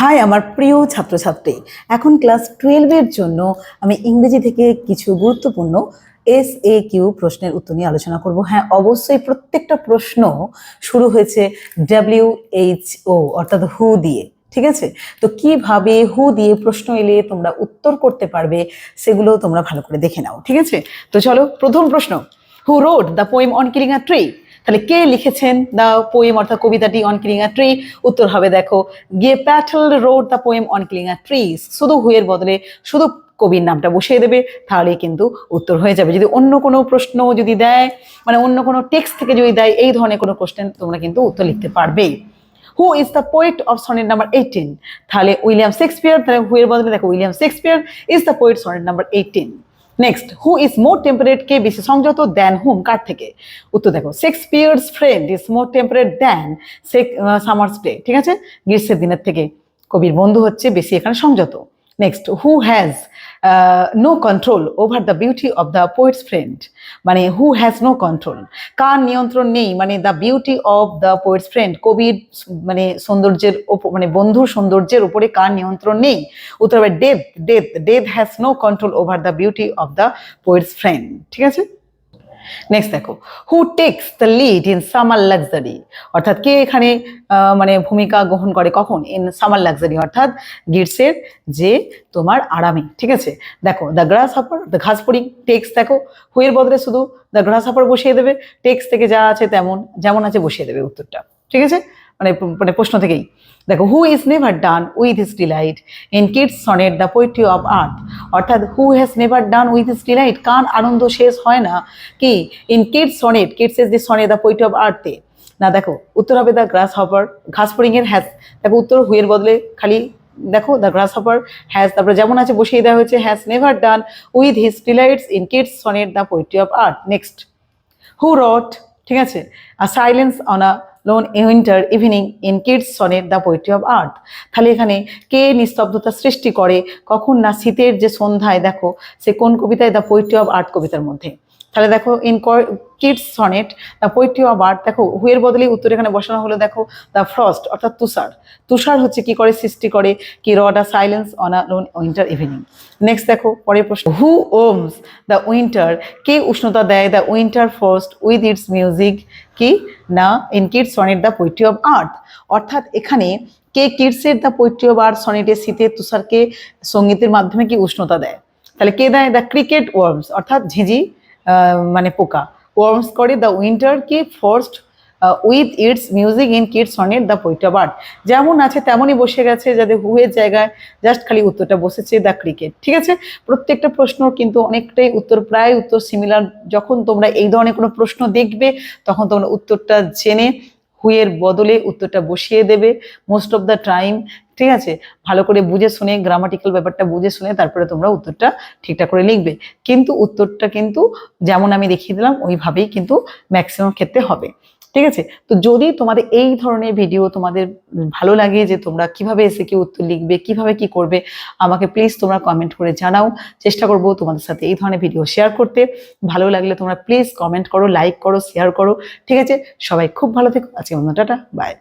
High আমার প্রিয় ছাত্রছাত্রী। এখন ক্লাস টুয়েলভের জন্য আমি ইংরেজি থেকে কিছু গুরুত্বপূর্ণ এস এ কিউ প্রশ্নের উত্তর নিয়ে আলোচনা করব। হ্যাঁ অবশ্যই প্রত্যেকটা প্রশ্ন শুরু হয়েছে ডাব্লিউ এইচ ও অর্থাৎ হু দিয়ে, ঠিক আছে? তো কীভাবে হু দিয়ে প্রশ্ন এলে তোমরা উত্তর করতে পারবে, সেগুলো তোমরা ভালো করে দেখে নাও, ঠিক আছে? তো চলো, প্রথম প্রশ্ন। Who wrote the poem on killing a tree তাহলে কে লিখেছেন? দ্য পোয়েম অর্থাৎ কবিতাটি অন কিলিং আ ট্রি উত্তর হবে দেখো গিয়ে প্যাটল road the poem on killing a tree শুধু হুয়ের বদলে শুধু কবির নামটা বসিয়ে দেবে তাহলে কিন্তু উত্তর হয়ে যাবে। যদি অন্য কোনো প্রশ্ন যদি দেয় মানে অন্য কোনো টেক্সট থেকে যদি দেয়, এই ধরনের কোনো কোশ্চেন তোমরা কিন্তু উত্তর লিখতে পারবে who is the poet of sonnet number eighteen তাহলে উইলিয়াম শেক্সপিয়ার, তাহলে হুয়ের বদলে দেখো, William Shakespeare is the poet sonnet number eighteen next who is more temperate কে বেশি সংযত দেন হুম কার থেকে। উত্তর দেখো Shakespeare's friend is more temperate than summer's day ঠিক আছে? গ্রীষ্মের দিনের থেকে। কবির বন্ধু হচ্ছে বেশি এখানে সংযত। Next who has no control over the beauty of the poet's friend মানে হু হ্যাজ নো কন্ট্রোল কার নিয়ন্ত্রণ নেই? মানে the beauty of the poet's friend কবির মানে সৌন্দর্যের ওপর মানে বন্ধুর সৌন্দর্যের উপরে কার নিয়ন্ত্রণ নেই? উত্তর হবে death death death has no control over the beauty of the poet's friend ঠিক আছে? নেক্সট দেখো who takes the lead in summer luxury অর্থাৎ কে এখানে মানে ভূমিকা গ্রহণ করে কখন? ইন সামার লাক্সারি অর্থাৎ গিটসের যে তোমার আরামে, ঠিক আছে? দেখো দ্য গ্রাস হাপার দ্য ঘাসপড়ি টেক্স দেখো হুয়ের বদলে শুধু দ্য গ্রাস হাপার বসিয়ে দেবে টেক্স থেকে যা আছে তেমন, যেমন আছে বসিয়ে দেবে উত্তরটা, ঠিক আছে? মানে মানে প্রশ্ন থেকেই। দেখো who is never done with his delight in Keats sonnet the poetry of earth অর্থাৎ who has never done with his delight কার আনন্দ শেষ হয় না? কি? In Keats sonnet Keats is the sonnet the poetry of আর্থে না, দেখো, উত্তর হবে দ্য গ্রাস হপার ঘাস এর হ্যাজ দেখো, উত্তর হুয়ের বদলে খালি, দেখো দ্য গ্রাস হপার হ্যাজ তারপরে যেমন আছে বসিয়ে দেওয়া হয়েছে has never done with his delights in Keats sonnet the poetry of earth next who wrought ঠিক আছে? আর silence on a lone a winter evening in Keats সনের দ্য পোয়েট্রি অফ আর্ট তাহলে এখানে কে নিস্তব্ধতা সৃষ্টি করে, কখন না শীতের যে সন্ধ্যায়, দেখো, সে কোন কবিতায় দ্য পোয়েট্রি অফ আর্ট কবিতার মধ্যে। তাহলে দেখো in Keats sonnet the poetry of art দেখো হুয়ের বদলে উত্তর এখানে বসানো হলো, দেখো দ্য ফ্রস্ট অর্থাৎ তুষার। তুষার হচ্ছে কি করে? সৃষ্টি করে, কি wrote a silence on a lone winter evening next দেখো, পরের প্রশ্ন হু ওমস দ্য উইন্টার কে উষ্ণতা দেয়? The winter frost with its music কি? না in Keats sonnet the poetry of art অর্থাৎ এখানে, কে কিডসের দ্য পোয়েট্রি অফ আর্ট সনেটের শীতের তুষারকে সঙ্গীতের মাধ্যমে কি উষ্ণতা দেয়? তাহলে কে দেয়? দ্য ক্রিকেট ওয়ার্মস অর্থাৎ ঝিঝি মানে পোকা। ওয়ার্মস করে দ্য উইন্টার কি frost with its music in Keats sonnet the of art যেমন আছে, তেমনই বসে গেছে যাদের হুয়ের জায়গায় জাস্ট খালি উত্তরটা বসেছে দ্য ক্রিকেট ঠিক আছে? প্রত্যেকটা প্রশ্ন কিন্তু অনেকটাই উত্তর, প্রায় উত্তর সিমিলার যখন তোমরা এই ধরনের কোনো প্রশ্ন দেখবে, তখন তোমরা উত্তরটা জেনে হুয়ের বদলে উত্তরটা বসিয়ে দেবে। মোস্ট অফ দ্য টাইম ঠিক আছে? ভালো করে বুঝে শুনে গ্রামাটিক্যাল ব্যাপারটা বুঝে শুনে তারপরে তোমরা উত্তরটা ঠিকঠাক করে লিখবে। কিন্তু উত্তরটা কিন্তু যেমন আমি দেখিয়ে দিলাম, ওইভাবেই কিন্তু ম্যাক্সিমাম ক্ষেত্রে হবে। ঠিক আছে? তো যদি তোমাদের এই ধরনের ভিডিও তোমাদের ভালো লাগে যে তোমরা কীভাবে এসে কি উত্তর লিখবে, কীভাবে কি করবে, আমাকে প্লিজ তোমরা কমেন্ট করে জানাও। চেষ্টা করব তোমাদের সাথে এই ধরনের ভিডিও শেয়ার করতে। ভালো লাগলে তোমরা প্লিজ কমেন্ট করো লাইক করো শেয়ার করো। ঠিক আছে? সবাই খুব ভালো থেকো। আজকে টাটা বাই